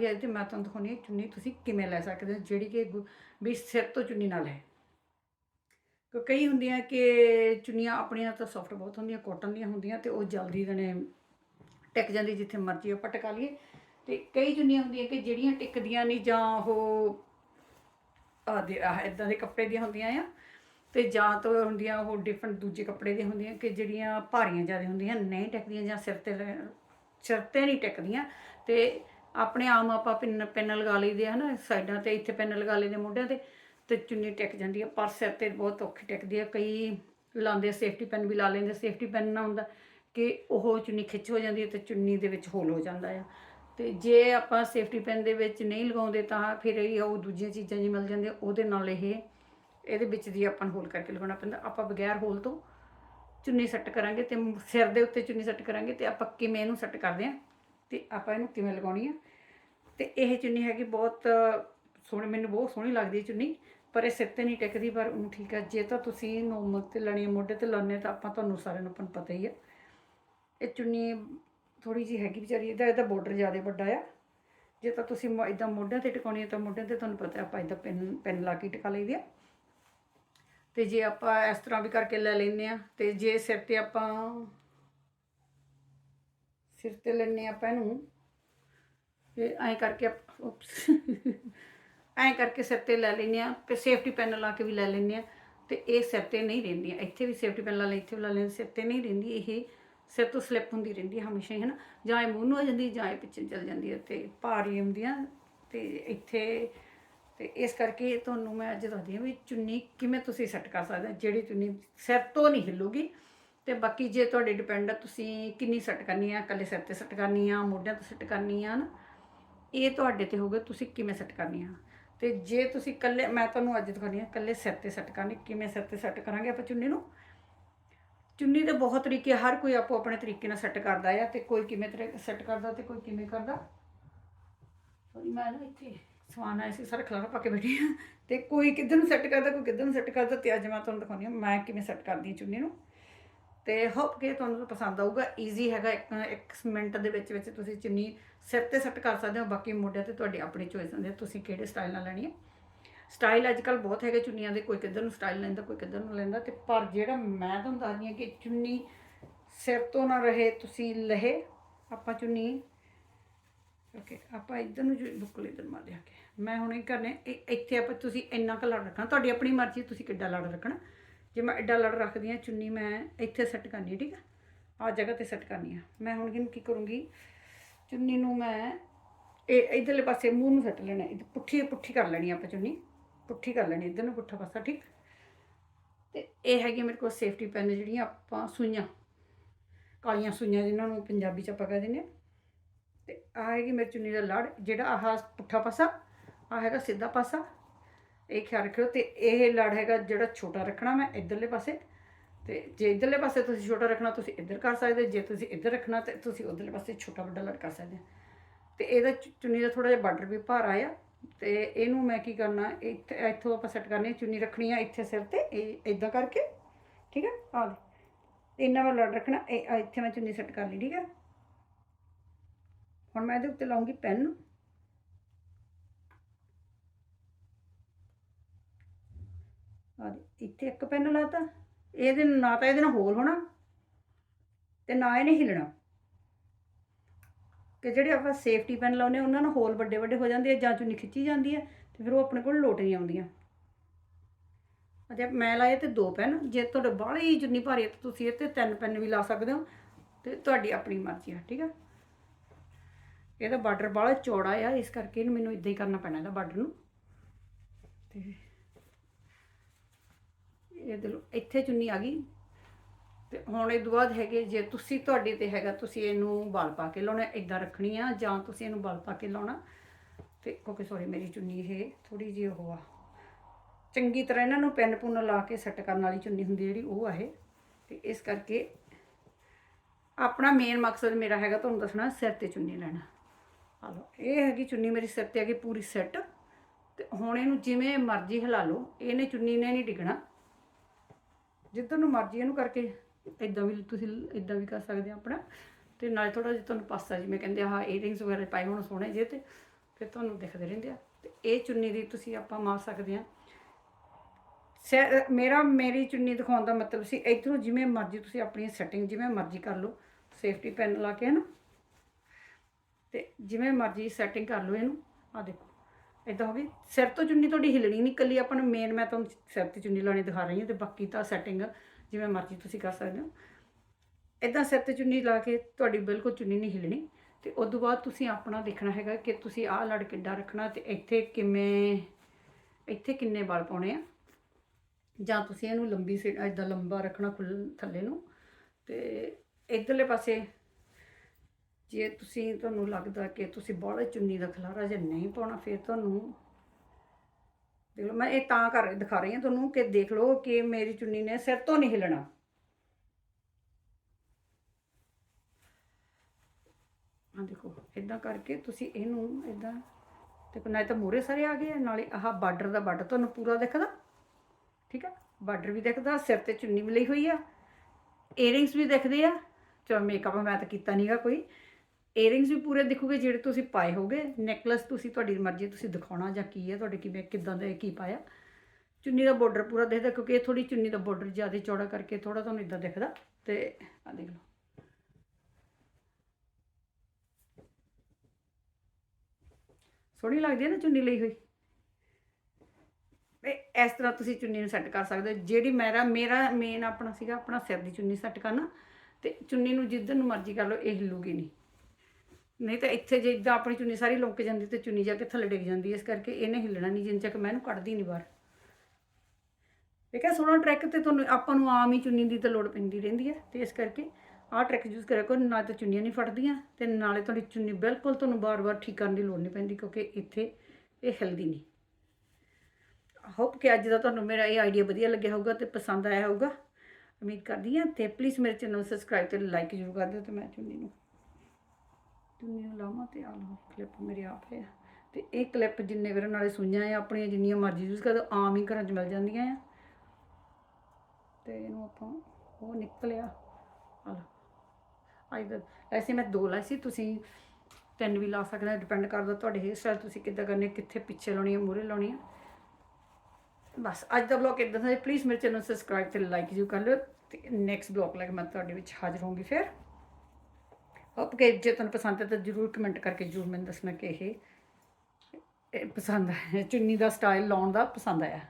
ਵੀ ਤੇ ਮੈਂ ਤੁਹਾਨੂੰ ਦਿਖਾਉਣੀ ਹੈ ਚੁੰਨੀ ਤੁਸੀਂ ਕਿਵੇਂ ਲੈ ਸਕਦੇ ਹੋ, ਜਿਹੜੀ ਕਿ ਗੁ- ਵੀ ਸਿਰ ਤੋਂ ਚੁੰਨੀ ਨਾਲ ਹੈ। ਕਿ ਕਈ ਹੁੰਦੀਆਂ ਕਿ ਚੁੰਨੀਆਂ ਆਪਣੀਆਂ ਤਾਂ ਸੌਫਟ ਬਹੁਤ ਹੁੰਦੀਆਂ ਕਾਟਨ ਦੀਆਂ ਹੁੰਦੀਆਂ ਤੇ ਉਹ ਜਲਦੀ ਦਨੇ ਟਿਕ ਜਾਂਦੀ ਜਿੱਥੇ ਮਰਜ਼ੀ ਆਪਾਂ ਟਿਕਾ ਲਈਏ। ਤੇ ਕਈ ਚੁੰਨੀਆਂ ਹੁੰਦੀਆਂ ਕਿ ਜਿਹੜੀਆਂ ਟਿਕਦੀਆਂ ਨਹੀਂ ਜਾਂ ਉਹ ਆ ਦੇ ਇਦਾਂ ਦੇ ਕੱਪੜੇ ਦੀਆਂ ਹੁੰਦੀਆਂ ਆ ਤੇ ਜਾਂ ਤਾਂ ਹੁੰਦੀਆਂ ਉਹ ਡਿਫਰੈਂਟ ਦੂਜੇ ਕੱਪੜੇ ਦੀਆਂ ਹੁੰਦੀਆਂ ਕਿ ਜਿਹੜੀਆਂ ਭਾਰੀਆਂ ਜ਼ਿਆਦਾ ਹੁੰਦੀਆਂ, ਨਹੀਂ ਟਿਕਦੀਆਂ ਜਾਂ ਸਿਰ ਤੇ ਸਿਰ ਤੇ ਨਹੀਂ ਟਿਕਦੀਆਂ ਤੇ ਆਪਣੇ ਆਮ ਆਪਾਂ ਪਿੰਨ ਪਿੰਨ ਲਗਾ ਲਈਦੇ ਆ ਹਨਾ, ਸਾਈਡਾਂ ਤੇ, ਇੱਥੇ ਪਿੰਨ ਲਗਾ ਲਈਦੇ ਮੋਢਿਆਂ ਤੇ ਤੇ ਚੁੰਨੀ ਟਿਕ ਜਾਂਦੀ ਆ, ਪਰ ਸਿਰ ਤੇ ਬਹੁਤ ਔਖੀ ਟਿਕਦੀ ਆ, ਕਈ ਲਾਉਂਦੇ ਸੇਫਟੀ ਪੈਨ ਵੀ ਲਾ ਲੈਂਦੇ ਸੇਫਟੀ ਪੈਨ ਨਾ ਹੁੰਦਾ ਕਿ ਉਹ ਚੁੰਨੀ ਖਿੱਚ ਹੋ ਜਾਂਦੀ ਹੈ ਤੇ ਚੁੰਨੀ ਦੇ ਵਿੱਚ ਹੋਲ ਹੋ ਜਾਂਦਾ ਆ। ਤੇ ਜੇ ਆਪਾਂ ਸੇਫਟੀ ਪੈਨ ਦੇ ਵਿੱਚ ਨਹੀਂ ਲਗਾਉਂਦੇ ਤਾਂ ਫਿਰ ਇਹ ਉਹ ਦੂਜੀਆਂ ਚੀਜ਼ਾਂ ਜੀ ਮਿਲ ਜਾਂਦੀਆਂ, ਉਹਦੇ ਨਾਲ ਇਹ, ਇਹਦੇ ਵਿੱਚ ਦੀ ਆਪਾਂ ਨੂੰ ਹੋਲ ਕਰਕੇ ਲਗਾਉਣਾ ਪੈਂਦਾ। ਆਪਾਂ ਬਗੈਰ ਹੋਲ ਤੋਂ ਚੁੰਨੀ ਸੈੱਟ ਕਰਾਂਗੇ ਤੇ ਸਿਰ ਦੇ ਉੱਤੇ ਚੁੰਨੀ ਸੈੱਟ ਕਰਾਂਗੇ ਤੇ ਆਪਾਂ ਕਿਵੇਂ ਇਹਨੂੰ ਸੈੱਟ ਕਰਦੇ ਆ? ਤੇ ਆਪਾਂ ਇਹਨੂੰ ਕਿਵੇਂ ਲਗਾਉਣੀ ਆ? ਤੇ ਇਹ ਚੁੰਨੀ ਹੈਗੀ ਬਹੁਤ ਸੋਹਣੀ, ਮੈਨੂੰ ਬਹੁਤ ਸੋਹਣੀ ਲੱਗਦੀ ਚੁੰਨੀ, ਪਰ ਇਹ ਸਿਰ ਤੇ ਨਹੀਂ ਟਿਕਦੀ, ਪਰ ਉਹ ਠੀਕ ਆ। ਜੇ ਤਾਂ ਤੁਸੀਂ ਨੋਰਮਲ ਤੇ ਲੈਣੀ ਮੋਢੇ ਤੇ ਲਾਉਂਦੇ ਤਾਂ ਆਪਾਂ ਤੁਹਾਨੂੰ ਸਾਰਿਆਂ ਨੂੰ, ਆਪਾਂ ਨੂੰ ਪਤਾ ਹੀ ਆ। ਇਹ ਚੁੰਨੀ ਥੋੜੀ ਜੀ ਹੈਗੀ ਵਿਚਾਰੀ, ਇਹਦਾ ਇਹਦਾ ਬਾਰਡਰ ਜ਼ਿਆਦਾ ਵੱਡਾ ਆ। ਜੇ ਤਾਂ ਤੁਸੀਂ ਇਦਾਂ ਮੋਢਿਆਂ ਤੇ ਟਿਕਾਉਣੀ ਹੈ ਤਾਂ ਮੋਢਿਆਂ ਤੇ ਤੁਹਾਨੂੰ ਪਤਾ, ਆਪਾਂ ਇਦਾਂ ਪੈਨ ਪੈਨ ਲਾ ਕੇ ਟਿਕਾ ਲਈਦੀ ਆ। ਤੇ ਜੇ ਆਪਾਂ ਇਸ ਤਰ੍ਹਾਂ ਵੀ ਕਰਕੇ ਲੈ ਲੈਂਦੇ ਆ, ਤੇ ਜੇ ਸਿਰ ਤੇ ਆਪਾਂ ਸਿਰ ਤੇ ਲੈਣੇ ਆਪਾਂ ਇਹਨੂੰ। ਤੇ ਐਂ ਕਰਕੇ ਆਪ- ਐਂ ਕਰਕੇ ਸਿਰ ਤੇ ਲੈ ਲੈਂਦੇ ਆ ਤੇ ਸੇਫਟੀ ਪੈਨ ਲਾ ਕੇ ਵੀ ਲੈ ਲੈਂਦੇ ਆ ਤੇ ਇਹ ਸਿਰ ਤੇ ਨਹੀਂ ਰਹਿੰਦੀਆਂ ਇੱਥੇ ਵੀ ਸੇਫਟੀ ਪੈਨ ਲਾ ਲੈ ਇੱਥੇ ਵੀ ਲਾ ਲੈਂਦੇ, ਸਿਰ ਤੇ ਨਹੀਂ ਰਹਿੰਦੀ, ਇਹ ਸਿਰ ਤੋਂ ਸਲਿੱਪ ਹੁੰਦੀ ਰਹਿੰਦੀ ਹਮੇਸ਼ਾ ਹੀ, ਹੈ ਨਾ। ਜਾਂ ਇਹ ਮੂੰਹ ਨੂੰ ਆ ਜਾਂਦੀ, ਜਾਂ ਇਹ ਪਿੱਛੇ ਚਲ ਜਾਂਦੀ ਹੈ, ਤੇ ਭਾਰੀ ਹੁੰਦੀਆਂ ਤੇ ਇੱਥੇ ਤੇ ਇਸ ਕਰਕੇ ਤੁਹਾਨੂੰ ਮੈਂ ਅੱਜ ਦੱਸਦੀ ਹਾਂ ਵੀ ਚੁੰਨੀ ਕਿਵੇਂ ਤੁਸੀਂ ਸੈੱਟ ਕਰ ਸਕਦੇ ਜਿਹੜੀ ਚੁੰਨੀ ਸਿਰ ਤੋਂ ਨਹੀਂ ਹਿੱਲੂਗੀ। ਤੇ ਬਾਕੀ ਜੇ ਤੁਹਾਡੇ ਡਿਪੈਂਡ ਆ, ਤੁਸੀਂ ਕਿੰਨੀ ਸੈੱਟ ਕਰਨੀ ਆ, ਇਕੱਲੇ ਸਿਰ ਤੇ ਸੈੱਟ ਕਰਨੀ ਆ, ਮੋਢਿਆਂ ਤੇ ਸੈੱਟ ਕਰਨੀ ਆ ਨਾ, ਇਹ ਤੁਹਾਡੇ ਤੇ ਹੋਊਗਾ, ਤੁਸੀਂ ਕਿਵੇਂ ਸੈੱਟ ਕਰਨੀ ਆ। ਤੇ ਜੇ ਤੁਸੀਂ ਇਕੱਲੇ, ਮੈਂ ਤੁਹਾਨੂੰ ਅੱਜ ਦਿਖਾਉਣੀ ਆ, ਇਕੱਲੇ ਸਿਰ ਤੇ ਸੈੱਟ ਕਰਨੀ, ਕਿਵੇਂ ਸਿਰ ਤੇ ਸੈੱਟ ਕਰਾਂਗੇ ਆਪਾਂ ਚੁੰਨੀ ਨੂੰ। ਚੁੰਨੀ ਦੇ ਬਹੁਤ ਤਰੀਕੇ ਹਰ ਕੋਈ ਆਪੋ ਆਪਣੇ ਤਰੀਕੇ ਨਾਲ ਸੈੱਟ ਕਰਦਾ ਆ, ਤੇ ਕੋਈ ਕਿਵੇਂ ਤਰ੍ਹਾਂ ਸੈੱਟ ਕਰਦਾ ਤੇ ਕੋਈ ਕਿਵੇਂ ਕਰਦਾ। ਸੋਰੀ ਮੈਂ ਨਾ ਇੱਥੇ ਸਮਾਨ ਆਇਆ ਸੀ, ਸਾਰਾ ਖਲਾਰਾ ਪਾ ਕੇ ਬੈਠੀ ਆ। ਤੇ ਕੋਈ ਕਿੱਧਰ ਨੂੰ ਸੈੱਟ ਕਰਦਾ, ਕੋਈ ਕਿੱਧਰ ਨੂੰ ਸੈੱਟ ਕਰਦਾ, ਤੇ ਅੱਜ ਮੈਂ ਤੁਹਾਨੂੰ ਦਿਖਾਉਣੀ ਆ, ਮੈਂ ਕਿਵੇਂ ਸੈੱਟ ਕਰਦੀ ਹਾਂ ਚੁੰਨੀ ਨੂੰ। ਤੇ ਹੋਪ ਕਿ ਤੁਹਾਨੂੰ ਪਸੰਦ ਆਊਗਾ। ਈਜ਼ੀ ਹੈਗਾ ਇੱਕ ਇੱਕ ਮਿੰਟ ਦੇ ਵਿੱਚ ਵਿੱਚ ਤੁਸੀਂ ਚੁੰਨੀ ਸਿਰ ਤੇ ਸੈੱਟ ਕਰ ਸਕਦੇ ਹੋ, ਬਾਕੀ ਮੋਢਿਆਂ ਤੇ ਤੁਹਾਡੀ ਆਪਣੀ ਚੋਇਸ ਹੁੰਦੀ ਹੈ, ਤੁਸੀਂ ਕਿਹੜੇ ਸਟਾਈਲ ਨਾਲ ਲੈਣੀ ਹੈ। ਸਟਾਈਲ ਅੱਜ ਕੱਲ ਬਹੁਤ ਹੈਗੇ ਚੁੰਨੀਆਂ ਦੇ, ਕੋਈ ਕਿੱਧਰ ਨੂੰ ਸਟਾਈਲ ਲੈਂਦਾ, ਕੋਈ ਕਿੱਧਰ ਨੂੰ ਲੈਂਦਾ, ਤੇ ਪਰ ਜਿਹੜਾ ਮੈਂ ਤੁਹਾਨੂੰ ਦੱਸਦੀ ਹਾਂ ਕਿ ਚੁੰਨੀ ਸਿਰ ਤੋਂ ਨਾ ਰਹੇ, ਤੁਸੀਂ ਲਹੇ, ਆਪਾਂ ਚੁੰਨੀ ਓਕੇ ਆਪਾਂ ਇੱਧਰ ਨੂੰ ਬੁੱਕਲ ਲੈ ਇੱਧਰ ਮਾਰ ਦਿਆ ਕੇ ਮੈਂ ਹੁਣੇ ਇਹ ਕਰਨੇ, ਇਹ- ਇੱਥੇ ਆਪਾਂ ਤੁਸੀਂ ਇੰਨਾ ਕੁ ਲੜ ਰੱਖਣਾ, ਤੁਹਾਡੀ ਆਪਣੀ ਮਰਜ਼ੀ ਤੁਸੀਂ ਕਿੱਡਾ ਲੜ ਰੱਖਣਾ। ਜੇ ਮੈਂ ਐਡਾ ਲੜ ਰੱਖਦੀ ਹਾਂ, ਚੁੰਨੀ ਮੈਂ ਇੱਥੇ ਸੈੱਟ ਕਰਨੀ ਠੀਕ ਹੈ ਆ ਜਗ੍ਹਾ ਤੇ ਸੈੱਟ ਕਰਨੀ ਆ। ਮੈਂ ਹੁਣ ਕਿਨ ਕੀ ਕਰੂੰਗੀ? ਚੁੰਨੀ ਨੂੰ ਮੈਂ ਇਹ ਇਧਰਲੇ ਪਾਸੇ ਮੂੰਹ ਨੂੰ ਸੱਟ ਲੈਣਾ ਇਹ ਪੁੱਠੀ ਪੁੱਠੀ ਕਰ ਲੈਣੀ ਆਪਾਂ ਚੁੰਨੀ। ਪੁੱਠੀ ਕਰ ਲੈਣੀ ਇਧਰ ਨੂੰ ਪੁੱਠਾ ਪਾਸਾ, ਠੀਕ? ਤੇ ਇਹ ਹੈਗੀ ਮੇਰੇ ਕੋਲ ਸੇਫਟੀ ਪੈਨ ਜਿਹੜੀਆਂ ਆਪਾਂ ਸੂਈਆਂ, ਕਾਲੀਆਂ ਸੂਈਆਂ ਜਿਨ੍ਹਾਂ ਨੂੰ ਪੰਜਾਬੀ ਚ ਆਪਾਂ ਕਹਿ ਦਿੰਦੇ ਹਾਂ ਤੇ ਆ ਹੈਗੀ ਮੇਰੀ ਚੁੰਨੀ ਦਾ ਲੜ, ਜਿਹੜਾ ਆਹ ਪੁੱਠਾ ਪਾਸਾ ਆ ਹੈਗਾ ਸਿੱਧਾ ਪਾਸਾ। ਇਹ ਖਿਆਲ ਰੱਖਿਓ ਤੇ ਇਹ ਲੜ ਹੈਗਾ ਜਿਹੜਾ ਛੋਟਾ ਰੱਖਣਾ ਮੈਂ ਇਧਰਲੇ ਪਾਸੇ। ਤੇ ਜੇ ਇਧਰਲੇ ਪਾਸੇ ਤੁਸੀਂ ਛੋਟਾ ਰੱਖਣਾ, ਤੁਸੀਂ ਇੱਧਰ ਕਰ ਸਕਦੇ ਜੇ ਤੁਸੀਂ ਇੱਧਰ ਰੱਖਣਾ ਤੇ ਤੁਸੀਂ ਉਧਰਲੇ ਪਾਸੇ ਛੋਟਾ ਵੱਡਾ ਲੜ ਕਰ ਸਕਦੇ ਹੋ। ਤੇ ਇਹਦਾ ਚੁੰਨੀ ਦਾ ਥੋੜਾ ਜਿਹਾ ਬਾਰਡਰ ਵੀ ਭਾਰਾ ਆ ਤੇ ਇਹਨੂੰ ਮੈਂ ਕੀ ਕਰਨਾ, ਇੱਥੇ, ਇੱਥੋਂ ਆਪਾਂ ਸੈੱਟ ਕਰਨੀ ਚੁੰਨੀ ਰੱਖਣੀ ਆ ਇੱਥੇ ਸਿਰ ਤੇ, ਇਹ ਇਦਾਂ ਕਰਕੇ। ਠੀਕ ਹੈ? ਆ ਦੇ ਇੰਨਾ ਵਾਲਾ ਲੜ ਰੱਖਣਾ, ਇਹ ਆਹ ਇੱਥੇ ਮੈਂ ਚੁੰਨੀ ਸੈੱਟ ਕਰ ਲਈ, ਠੀਕ ਹੈ? ਹੁਣ ਮੈਂ ਇਹਦੇ ਉੱਤੇ ਲਾਉਂਗੀ ਪੈਨ। ਆ ਇੱਥੇ ਇੱਕ ਪੈਨ ਲਾਤਾ, ਇਹਦੇ ਨਾ ਤਾਂ ਇਹਦੇ ਨਾਲ ਹੋਲ ਹੋਣਾ ਤੇ ਨਾ ਇਹਨੇ ਹਿੱਲਣਾ। ਕਿ ਜਿਹੜੇ ਆਪਾਂ ਸੇਫਟੀ ਪੈਨ ਲਾਉਨੇ ਉਹਨਾਂ ਨਾਲ ਹੋਲ ਵੱਡੇ ਵੱਡੇ ਹੋ ਜਾਂਦੇ ਆ ਜਾਂ ਚੁੰਨੀ ਖਿੱਚੀ ਜਾਂਦੀ ਹੈ ਤੇ ਫਿਰ ਉਹ ਆਪਣੇ ਕੋਲ ਲੋਟ ਨਹੀਂ ਆਉਂਦੀਆਂ। ਅਤੇ ਮੈਂ ਲਾਏ ਤੇ ਦੋ ਪੈਨ, ਜੇ ਤੁਹਾਡੇ ਬਾਹਲੀ ਚੁੰਨੀ ਭਾਰੀ ਹੈ ਤਾਂ ਤੁਸੀਂ ਇਹ ਤੇ ਤਿੰਨ ਪੈਨ ਵੀ ਲਾ ਸਕਦੇ ਹੋ ਤੇ ਤੁਹਾਡੀ ਆਪਣੀ ਮਰਜ਼ੀ ਆ, ਠੀਕ ਆ? ਇਹਦਾ ਬਾਰਡਰ ਬਾਹਲਾ ਚੌੜਾ ਆ, ਇਸ ਕਰਕੇ ਇਹਨੂੰ ਮੈਨੂੰ ਇਦਾਂ ਹੀ ਕਰਨਾ ਪੈਣਾ ਇਹਦਾ ਬਾਰਡਰ ਨੂੰ। ਤੇ ਇਹ ਦੇ ਇੱਥੇ ਚੁੰਨੀ ਆ ਗਈ। ਤੇ ਹੁਣ ਇਹ ਤੋਂ ਬਾਅਦ ਹੈਗੇ ਜੇ ਤੁਸੀਂ ਤੁਹਾਡੇ ਤੇ ਹੈਗਾ, ਤੁਸੀਂ ਇਹਨੂੰ ਵਾਲ ਪਾ ਕੇ ਲਾਉਣਾ ਇਦਾਂ ਰੱਖਣੀ ਆ ਜਾਂ ਤੁਸੀਂ ਇਹਨੂੰ ਵਾਲ ਪਾ ਕੇ ਲਾਉਣਾ। ਤੇ ਕਿਉਂਕਿ ਸੌਰੀ ਮੇਰੀ ਚੁੰਨੀ ਇਹ ਥੋੜੀ ਜਿਹੀ ਉਹ ਆ। ਚੰਗੀ ਤਰ੍ਹਾਂ ਇਹਨਾਂ ਨੂੰ ਪੈਨ ਪੁੰਨ ਲਾ ਕੇ ਸੈੱਟ ਕਰਨ ਵਾਲੀ ਚੁੰਨੀ ਹੁੰਦੀ ਜਿਹੜੀ, ਉਹ ਆ ਇਹ। ਤੇ ਇਸ ਕਰਕੇ ਆਪਣਾ ਮੇਨ ਮਕਸਦ ਮੇਰਾ ਹੈਗਾ ਤੁਹਾਨੂੰ ਦੱਸਣਾ, ਸਿਰ ਤੇ ਚੁੰਨੀ ਲੈਣਾ। ਆ ਲਓ, ਇਹ ਹੈਗੀ ਚੁੰਨੀ ਮੇਰੀ ਸਿਰ ਤੇ ਹੈਗੀ ਪੂਰੀ ਸੈੱਟ ਤੇ ਹੁਣ ਇਹਨੂੰ ਜਿਵੇਂ ਮਰਜ਼ੀ ਹਿਲਾ ਲਓ, ਇਹਨੇ ਚੁੰਨੀ ਨੇ ਨਹੀਂ ਡਿੱਗਣਾ। ਜਿੱਧਰ ਨੂੰ ਮਰਜ਼ੀ ਇਹਨੂੰ ਕਰਕੇ ਇਦਾਂ ਵੀ ਤੁਸੀਂ ਇਦਾਂ ਵੀ ਕਰ ਸਕਦੇ ਆ ਆਪਣਾ। ਤੇ ਨਾਲੇ ਥੋੜਾ ਜਿਹਾ ਤੁਹਾਨੂੰ ਪਾਸਾ ਜਿਵੇਂ ਕਹਿੰਦੇ ਆ ਈਅਰਿੰਗਸ ਵਗੈਰਾ ਪਾਏ ਹੋਣ ਸੋਹਣੇ ਜੇ ਤੇ ਫਿਰ ਤੁਹਾਨੂੰ ਦਿਖਦੇ ਰਹਿੰਦੇ ਆ। ਤੇ ਇਹ ਚੁੰਨੀ ਦੀ ਤੁਸੀਂ ਆਪਾਂ ਮਾਰ ਸਕਦੇ ਆ। ਸੈ- ਮੇਰਾ, ਮੇਰੀ ਚੁੰਨੀ ਦਿਖਾਉਣ ਦਾ ਮਤਲਬ ਸੀ ਇਧਰੋਂ ਜਿਵੇਂ ਮਰਜ਼ੀ ਤੁਸੀਂ ਆਪਣੀ ਸੈਟਿੰਗ ਜਿਵੇਂ ਮਰਜ਼ੀ ਕਰ ਲਓ। ਸੇਫਟੀ ਪੈਨ ਲਾ ਕੇ ਨਾ ਤੇ ਜਿਵੇਂ ਮਰਜ਼ੀ ਸੈਟਿੰਗ ਕਰ ਲਓ ਇਹਨੂੰ। ਆ ਦੇਖੋ। ਇਦਾਂ ਹੋਵੇ ਸਿਰ ਤੋਂ ਚੁੰਨੀ ਤੁਹਾਡੀ ਹਿਲਣੀ ਨਹੀਂ ਕੱਲੀ ਆਪਾਂ ਨੂੰ ਮੇਨ ਮੈਂ ਤੁਹਾਨੂੰ ਸਿਰ ਤੇ ਚੁੰਨੀ ਲਾਉਣੀ ਦਿਖਾ ਰਹੀ ਹਾਂ ਤੇ ਬਾਕੀ ਤਾਂ ਸੈਟਿੰਗ ਜਿਵੇਂ ਮਰਜ਼ੀ ਤੁਸੀਂ ਕਰ ਸਕਦੇ ਹੋ। ਇਦਾਂ ਸਿਰ ਤੇ ਚੁੰਨੀ ਲਾ ਕੇ ਤੁਹਾਡੀ ਬਿਲਕੁਲ ਚੁੰਨੀ ਨਹੀਂ ਹਿੱਲਣੀ ਤੇ ਉਸ ਤੋਂ ਬਾਅਦ ਤੁਸੀਂ ਆਪਣਾ ਦੇਖਣਾ ਹੈਗਾ ਕਿ ਤੁਸੀਂ ਆਹ ਲੜ ਕਿੱਡਾ ਰੱਖਣਾ ਤੇ ਇੱਥੇ ਕਿਵੇਂ, ਇੱਥੇ ਕਿੰਨੇ ਵਾਲ ਪਾਉਣੇ ਆ। ਜਾਂ ਤੁਸੀਂ ਇਹਨੂੰ ਲੰਬੀ ਸੀ ਇਦਾਂ ਲੰਬਾ ਰੱਖਣਾ ਖੁੱਲ ਥੱਲੇ ਨੂੰ ਤੇ ਇਧਰਲੇ ਪਾਸੇ ਜੇ ਤੁਸੀਂ ਤੁਹਾਨੂੰ ਲੱਗਦਾ ਕਿ ਤੁਸੀਂ ਬੋਲੇ ਚੁੰਨੀ ਦਾ ਖਲਾਰਾ ਜੇ ਨਹੀਂ ਪਾਉਣਾ ਫਿਰ ਤੁਹਾਨੂੰ ਦੇਖ ਲਓ ਮੈਂ ਇਹ ਤਾਂ ਕਰ ਦਿਖਾ ਰਹੀ ਹਾਂ ਤੁਹਾਨੂੰ ਕਿ ਦੇਖ ਲਓ ਕਿ ਮੇਰੀ ਚੁੰਨੀ ਨੇ ਸਿਰ ਤੋਂ ਨਹੀਂ ਹਿਲਣਾ। ਆ ਦੇਖੋ ਇਦਾਂ ਕਰਕੇ ਤੁਸੀਂ ਇਹਨੂੰ ਇਦਾਂ ਦੇਖੋ ਨਾਲੇ ਤਾਂ ਮੂਰੇ ਸਾਰੇ ਆ ਗਏ ਆ, ਨਾਲੇ ਆਹ ਬਾਰਡਰ ਦਾ ਬਾਰਡਰ ਤੁਹਾਨੂੰ ਪੂਰਾ ਦਿਖਦਾ। ਠੀਕ ਆ? ਬਾਰਡਰ ਵੀ ਦਿਖਦਾ ਸਿਰ ਤੇ ਚੁੰਨੀ ਵੀ ਲਈ ਹੋਈ ਆ। ਏਅਰਿੰਗਸ ਵੀ ਦਿਖਦੇ ਆ। ਚਲੋ ਮੇਕਅਪ ਮੈਂ ਤਾਂ ਕੀਤਾ ਨਹੀਂਗਾ ਕੋਈ। ਏਅਰਿੰਗਸ ਵੀ ਪੂਰੇ ਦਿਖੂਗੇ ਜਿਹੜੇ ਤੁਸੀਂ ਪਾਏ ਹੋਗੇ। ਨੈਕਲਸ ਤੁਸੀਂ ਤੁਹਾਡੀ ਮਰਜ਼ੀ ਤੁਸੀਂ ਦਿਖਾਉਣਾ ਜਾਂ ਕੀ ਹੈ, ਤੁਹਾਡੇ ਕਿਵੇਂ, ਕਿਦਾਂ ਦਾ ਕੀ ਪਾਇਆ। ਚੁੰਨੀ ਦਾ ਬਾਰਡਰ ਪੂਰਾ ਦਿਖਦਾ ਕਿਉਂਕਿ ਇਹ ਥੋੜੀ ਚੁੰਨੀ ਦਾ ਬਾਰਡਰ ਜ਼ਿਆਦਾ ਚੌੜਾ ਕਰਕੇ ਥੋੜਾ ਤੁਹਾਨੂੰ ਇਦਾਂ ਦਿਖਦਾ। ਤੇ ਆ ਦੇਖ ਲਓ। ਸੋਹਣੀ ਲੱਗਦੀ ਹੈ ਨਾ ਚੁੰਨੀ ਲਈ ਹੋਈ। ਇਸ ਤਰ੍ਹਾਂ ਤੁਸੀਂ ਚੁੰਨੀ ਨੂੰ ਸੈੱਟ ਕਰ ਸਕਦੇ ਹੋ। ਜਿਹੜੀ ਮੇਰਾ ਮੇਰਾ ਮੇਨ ਆਪਣਾ ਸੀਗਾ, ਆਪਣਾ ਸਿਰ ਦੀ ਚੁੰਨੀ ਸੈੱਟ ਕਰਨਾ। ਤੇ ਚੁੰਨੀ ਨੂੰ ਜਿੱਧਰ ਨੂੰ ਮਰਜ਼ੀ ਕਰ ਲਓ, ਇਹ ਹਿੱਲੂਗੀ ਨਹੀਂ। ਨਹੀਂ ਤਾਂ ਇੱਥੇ ਜੇ ਇਦਾਂ ਆਪਣੀ ਚੁੰਨੀ ਸਾਰੀ ਲੁੱਕ ਜਾਂਦੀ ਤੇ ਚੁੰਨੀ ਜਾ ਕੇ ਥੱਲੇ ਡਿੱਗ ਜਾਂਦੀ, ਇਸ ਕਰਕੇ ਇਹਨੇ ਹਿੱਲਣਾ ਨਹੀਂ, ਜਿੰਨ ਚੱਕ ਮੈਂ ਇਹਨੂੰ ਕੱਢਦੀ ਨਹੀਂ ਬਾਹਰ। ਦੇਖਿਆ ਸੋਹਣਾ ਟਰੈਕ ਤੇ ਤੁਹਾਨੂੰ ਆਪਾਂ ਨੂੰ ਆਮ ਹੀ ਚੁੰਨੀ ਦੀ ਤਾਂ ਲੋੜ ਪੈਂਦੀ ਰਹਿੰਦੀ ਹੈ, ਤੇ ਇਸ ਕਰਕੇ ਆਹ ਟਰੈਕ ਯੂਜ਼ ਕਰਿਆ ਕਰੋ, ਨਾ ਤਾਂ ਚੁੰਨੀਆਂ ਨਹੀਂ ਫਟਦੀਆਂ, ਤੇ ਨਾਲੇ ਤੁਹਾਡੀ ਚੁੰਨੀ ਬਿਲਕੁਲ ਤੁਹਾਨੂੰ ਬਾਰ-ਬਾਰ ਠੀਕ ਕਰਨ ਦੀ ਲੋੜ ਨਹੀਂ ਪੈਂਦੀ, ਕਿਉਂਕਿ ਇੱਥੇ ਇਹ ਹਿਲਦੀ ਨਹੀਂ। ਹੋਪ ਕਿ ਅੱਜ ਦਾ ਤੁਹਾਨੂੰ ਮੇਰਾ ਇਹ ਆਈਡੀਆ ਵਧੀਆ ਲੱਗਿਆ ਹੋਊਗਾ ਤੇ ਪਸੰਦ ਆਇਆ ਹੋਊਗਾ। ਉਮੀਦ ਕਰਦੀ ਹਾਂ, ਤੇ ਪਲੀਜ਼ ਮੇਰੇ ਚੈਨਲ ਨੂੰ ਸਬਸਕ੍ਰਾਈਬ ਤੇ ਲਾਈਕ ਜ਼ਰੂਰ ਕਰ ਦਿਓ ਤੇ ਮੈਂ ਚੁੰਨੀ ਨੂੰ ਚੁੰਨੀ ਲਾਵਾਂ ਤੇ ਆ ਲਓ ਕਲਿੱਪ ਮੇਰੇ ਆਪ ਹੈ। ਤੇ ਇਹ ਕਲਿੱਪ ਜਿੰਨੇ ਵੀਰਾਂ ਨਾਲੇ ਸੁਈਆਂ ਆ, ਆਪਣੀਆਂ ਜਿੰਨੀਆਂ ਮਰਜ਼ੀ ਯੂਜ਼ ਕਰ ਦਿਓ ਆਮ ਹੀ ਘਰਾਂ 'ਚ ਮਿਲ ਜਾਂਦੀਆਂ ਆ। ਤੇ ਇਹਨੂੰ ਆਪਾਂ ਉਹ ਨਿਕਲਿਆ। ਆ ਲਓ। ਆਈਦਰ ਐਸੇ ਮੈਂ ਦੋ ਲਾਈ ਸੀ, ਤੁਸੀਂ ਤਿੰਨ ਵੀ ਲਾ ਸਕਦੇ ਡਿਪੈਂਡ ਕਰਦਾ ਤੁਹਾਡੇ ਹੇਅਰ ਸਟਾਈਲ ਤੁਸੀਂ ਕਿੱਦਾਂ ਕਰਨੇ, ਕਿੱਥੇ ਪਿੱਛੇ ਲਾਉਣੀ ਹੈ ਮੂਹਰੇ ਲਾਉਣੀ ਹੈ ਬਸ, ਅੱਜ ਦਾ ਬਲੌਗ ਇਦਾਂ ਦਾ ਪਲੀਜ਼ ਮੇਰੇ ਚੈਨਲ ਨੂੰ ਸਬਸਕ੍ਰਾਈਬ ਤੇ ਲਾਈਕ ਜ਼ਰੂਰ ਕਰ ਲਿਓ। ਤੇ ਨੈਕਸਟ ਬਲੌਗ ਲੈ ਕੇ ਮੈਂ ਤੁਹਾਡੇ ਵਿੱਚ ਹਾਜ਼ਰ ਹੋਵਾਂਗੀ ਫਿਰ। ਹੋਪ ਕਿ ਜੇ ਤੁਹਾਨੂੰ ਪਸੰਦ ਹੈ ਤਾਂ ਜਰੂਰ ਕਮੈਂਟ ਕਰਕੇ ਜਰੂਰ ਮੈਨੂੰ ਦੱਸਣਾ ਕਿ ਇਹ ਪਸੰਦ ਹੈ। ਚੁੰਨੀ ਦਾ ਸਟਾਈਲ ਲਾਉਣ ਦਾ ਪਸੰਦ ਆਇਆ